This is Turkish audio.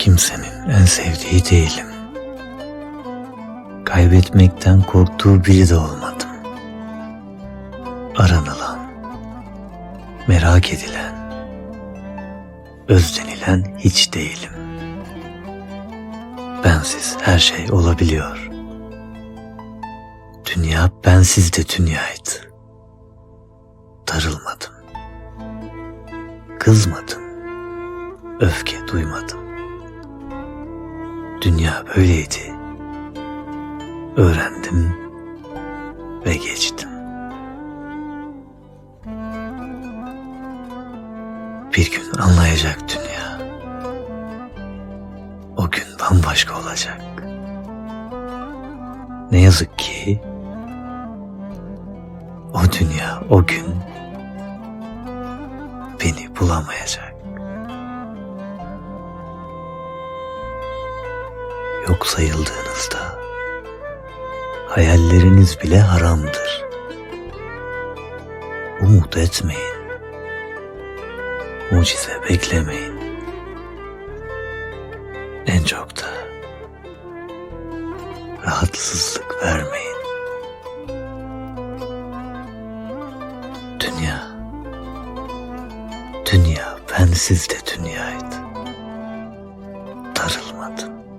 Kimsenin en sevdiği değilim. Kaybetmekten korktuğu biri de olmadım. Aranılan, merak edilen, özdenilen hiç değilim. Bensiz her şey olabiliyor. Dünya bensiz de dünyaydı. Darılmadım. Kızmadım. Öfke duymadım. Dünya böyleydi. Öğrendim ve geçtim. Bir gün anlayacak dünya. O gün bambaşka olacak. Ne yazık ki o dünya o gün beni bulamayacak. Yok sayıldığınızda hayalleriniz bile haramdır. Umut etmeyin. Mucize beklemeyin. En çok da rahatsızlık vermeyin. Dünya, dünya bensiz de dünyaydı. Darılmadım.